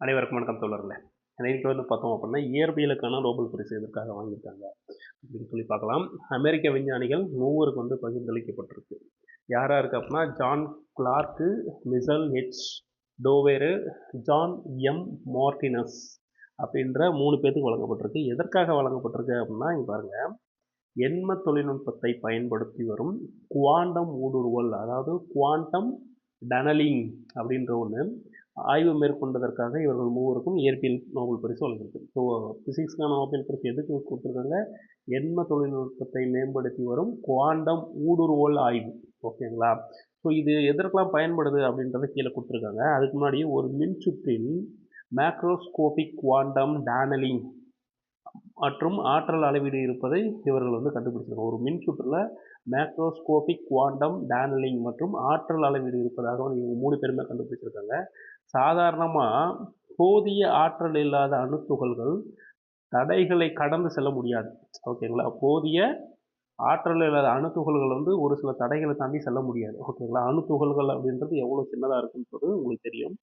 அனைவருக்கும் வணக்கம் தோழர்களே. இன்னைக்கு வந்து பார்த்தோம் அப்படின்னா இயற்பியலுக்கான நோபல் பரிசு எதற்காக வாங்கியிருக்காங்க அப்படின்னு சொல்லி பார்க்கலாம். அமெரிக்க விஞ்ஞானிகள் மூவருக்கு வந்து பகிர்ந்தளிக்கப்பட்டிருக்கு. யார் யாருக்கு அப்படின்னா John Clarke Michel H Devoret John M Martinis அப்படின்ற மூணு பேர்த்துக்கு வழங்கப்பட்டிருக்கு. எதற்காக வழங்கப்பட்டிருக்கு அப்படின்னா இங்கே பாருங்கள் எண்ம தொழில்நுட்பத்தை பயன்படுத்தி வரும் குவாண்டம் ஊடுருவல் அதாவது குவாண்டம் டனலிங் அப்படின்ற ஒன்று ஆய்வு மேற்கொண்டதற்காக இவர்கள் மூவருக்கும் இயற்பியல் நோபல் பரிசு வழங்கியிருக்கு. ஸோ ஃபிசிக்ஸ்க்கான நோபல் பரிசு எதுக்கு கொடுத்துருக்காங்க? எண்ம தொழில்நுட்பத்தை மேம்படுத்தி வரும் குவாண்டம் ஊடுருவல் ஆய்வு. ஓகேங்களா? ஸோ இது எதற்கெல்லாம் பயன்படுது அப்படின்றத கீழே கொடுத்துருக்காங்க. அதுக்கு முன்னாடி ஒரு மின்சுற்றில் மேக்ரோஸ்கோபிக் குவாண்டம் டேனலிங் மற்றும் ஆற்றல் அளவீடு இருப்பதை இவர்கள் வந்து கண்டுபிடிச்சிருக்காங்க. ஒரு மின் சுற்றில் மேக்ரோஸ்கோபிக் குவாண்டம் டேனலிங் மற்றும் ஆற்றல் அளவீடு இருப்பதாக வந்து இவங்க மூணு பேருமே கண்டுபிடிச்சிருக்காங்க. சாதாரணமாக போதிய ஆற்றல் இல்லாத அணுத்துகள்கள் தடைகளை கடந்து செல்ல முடியாது. ஓகேங்களா? போதிய ஆற்றல் இல்லாத அணுத்துகள்கள் வந்து ஒரு சில தடைகளை தாண்டி செல்ல முடியாது. ஓகேங்களா அணுத்துகள்கள் அப்படின்றது எவ்வளோ சின்னதாக இருக்குன்றது உங்களுக்கு தெரியும்.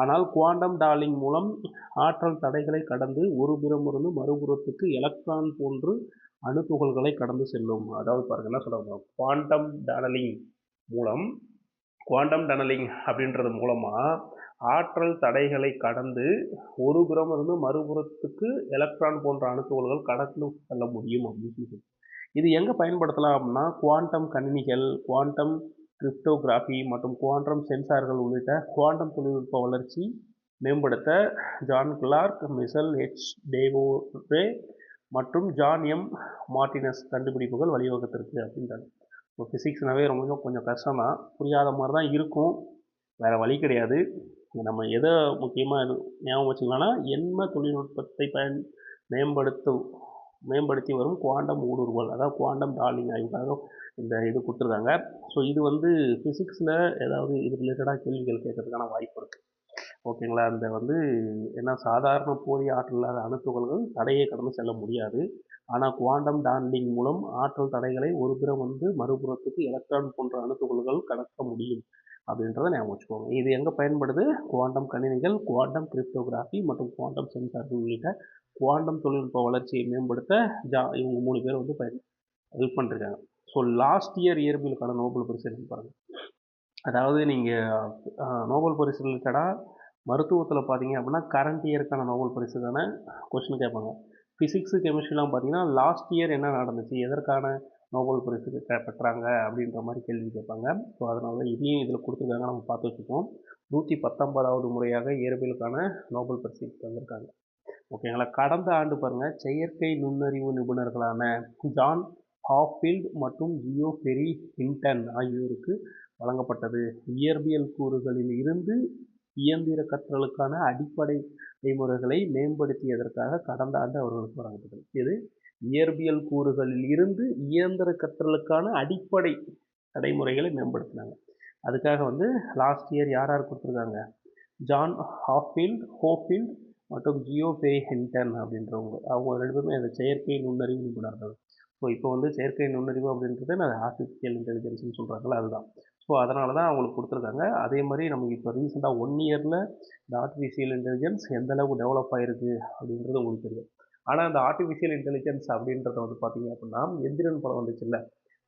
ஆனால் குவாண்டம் டாலிங் மூலம் ஆற்றல் தடைகளை கடந்து ஒரு புறமிருந்து மறுபுறத்துக்கு எலக்ட்ரான் போன்று அணுத்துகள்களை கடந்து செல்லும். அதாவது பாருங்க என்ன சொல்கிறாங்க குவாண்டம் டனலிங் மூலம் குவாண்டம் டனலிங் அப்படின்றது மூலமாக ஆற்றல் தடைகளை கடந்து ஒரு புறம் இருந்து மறுபுறத்துக்கு எலக்ட்ரான் போன்ற அணுத்துகள்கள் கடந்து செல்ல முடியும் அப்படின்னு சொல்லி இது எங்கே பயன்படுத்தலாம் அப்படின்னா குவாண்டம் கணினிகள் குவாண்டம் கிரிப்டோகிராஃபி மற்றும் குவாண்டம் சென்சார்கள் உள்ளிட்ட குவாண்டம் தொழில்நுட்ப வளர்ச்சி மேம்படுத்த John Clarke Michel H Devoret மற்றும் ஜான் எம். மார்டினஸ் கண்டுபிடிப்புகள் வழிவகுத்திருக்கு அப்படின்றாங்க. இப்போ ஃபிசிக்ஸ்னாவே ரொம்ப கொஞ்சம் கஷ்டம் தான் புரியாத மாதிரி தான் இருக்கும். வேறு வழி கிடையாது. நம்ம எதை முக்கியமாக ஞாபகம் வச்சுக்கலாம்னா எண்ம தொழில்நுட்பத்தை பயன் மேம்படுத்தும்? மேம்படுத்தி வரும் குவாண்டம் ஊடுருவல். அதாவது குவாண்டம் டார்லிங் ஆய்வுக்காக இந்த இது கொடுத்துருக்காங்க. ஸோ இது வந்து ஃபிசிக்ஸில் ஏதாவது இது ரிலேட்டடாக கேள்விகள் கேட்கறதுக்கான வாய்ப்பு இருக்குது ஓகேங்களா? அந்த வந்து ஏன்னா சாதாரண போதிய ஆற்றல் இல்லாத அணுத்துகள்கள் தடையை கடந்து செல்ல முடியாது. ஆனால் குவாண்டம் டாண்டிங் மூலம் ஆற்றல் தடைகளை ஒரு புறம் வந்து மறுபுறத்துக்கு எலக்ட்ரான் போன்ற அணுத்துகள்கள் கடக்க முடியும் அப்படின்றத ஞாபகம் வச்சுக்கோங்க. இது எங்கே பயன்படுது? குவாண்டம் கணினிகள் குவாண்டம் கிரிப்டோகிராஃபி மற்றும் குவாண்டம் சென்சார்கள் உள்ளிட்ட குவாண்டம் தொழில்நுட்ப வளர்ச்சியை மேம்படுத்த ஜா இவங்க மூணு பேர் வந்து பயன் ஹெல்ப் பண்ணிருக்காங்க. ஸோ லாஸ்ட் இயர் இயற்பியலுக்கான நோபல் பரிசு பாருங்கள் அதாவது நீங்கள் நோபல் பரிசு ரிலேட்டடாக மருத்துவத்தில் பார்த்தீங்க அப்படின்னா கரண்ட் இயருக்கான நோபல் பரிசு தானே கொஸ்டின் கேட்பாங்க ஃபிசிக்ஸு கெமிஸ்ட்ரிலாம் பார்த்தீங்கன்னா லாஸ்ட் இயர் என்ன நடந்துச்சு? எதற்கான நோபல் பரிசு பெற்றாங்க? அப்படின்ற மாதிரி கேள்வி கேட்பாங்க. ஸோ அதனால இதையும் இதில் கொடுத்துருக்காங்க. நம்ம பார்த்து வச்சுப்போம். நூற்றி பத்தொன்பதாவது முறையாக இயற்பியலுக்கான நோபல் பரிசு தந்திருக்காங்க. ஓகேங்களா கடந்த ஆண்டு பாருங்கள் செயற்கை நுண்ணறிவு நிபுணர்களான ஜான் ஹாஃபீல்ட் மற்றும் ஜியோ பெரி ஹிண்டன் ஆகியோருக்கு வழங்கப்பட்டது. இயற்பியல் கூறுகளில் இருந்து இயந்திர கற்றலுக்கான அடிப்படை நடைமுறைகளை மேம்படுத்தியதற்காக கடந்த ஆண்டு அவர்களுக்கு வழங்கப்பட்டது. இது இயற்பியல் கூறுகளில் இருந்து இயந்திர கற்றலுக்கான அடிப்படை நடைமுறைகளை மேம்படுத்தினாங்க. அதுக்காக வந்து லாஸ்ட் இயர் யார் யார் கொடுத்துருக்காங்க? ஜான் ஹாஃபீல்ட் ஹோஃபீல்ட் மற்றும் ஜியோ பெரி ஹென்டன் அப்படின்றவங்க அவங்க ரெண்டு பேருமே அந்த செயற்கை நுண்ணறிவு நிபுணர்கள். ஸோ இப்போ வந்து செயற்கை நுண்ணறிவு அப்படின்றது நான் ஆர்டிஃபிஷியல் இன்டெலிஜென்ஸ்னு சொல்கிறாங்கள அதுதான். ஸோ அதனால தான் அவங்களுக்கு கொடுத்துருக்காங்க. அதே மாதிரி நமக்கு இப்போ ரீசெண்டாக ஒன் இயரில் இந்த ஆர்டிஃபிஷியல் இன்டெலிஜென்ஸ் எந்த அளவுக்கு டெவலப் ஆகிருக்கு அப்படின்றது உங்களுக்கு தெரியும். ஆனால் அந்த ஆர்டிஃபிஷியல் இன்டெலிஜென்ஸ் அப்படின்றத வந்து பார்த்தீங்க அப்படின்னா எந்திரன் படம் வந்துச்சுல்ல.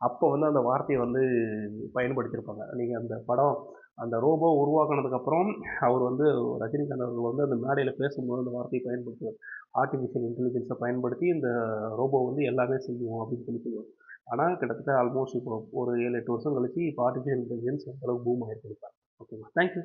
அப்போ வந்து அந்த வார்த்தையை வந்து பயன்படுத்தியிருப்பாங்க. நீங்கள் அந்த படம் அந்த ரோபோ உருவாக்கினதுக்கப்புறம் அவர் வந்து ரஜினிகாந்த் அவர்கள் வந்து அந்த மேடையில் பேசும்போது அந்த வார்த்தையை பயன்படுத்துவார். ஆர்டிஃபிஷியல் இன்டெலிஜென்ஸை பயன்படுத்தி இந்த ரோபோ வந்து எல்லாமே செய்யும் அப்படின்னு சொல்லி சொல்லுவார். ஆனால் கிட்டத்தட்ட ஆல்மோஸ்ட் இப்போ ஒரு ஏழு எட்டு வருஷம் கழிச்சு இப்போ ஆர்டிஃபிஷியல் இன்டெலிஜென்ஸ் எந்தளவுக்கு பூம் ஆகிருக்கு ஓகேங்களா தேங்க்யூ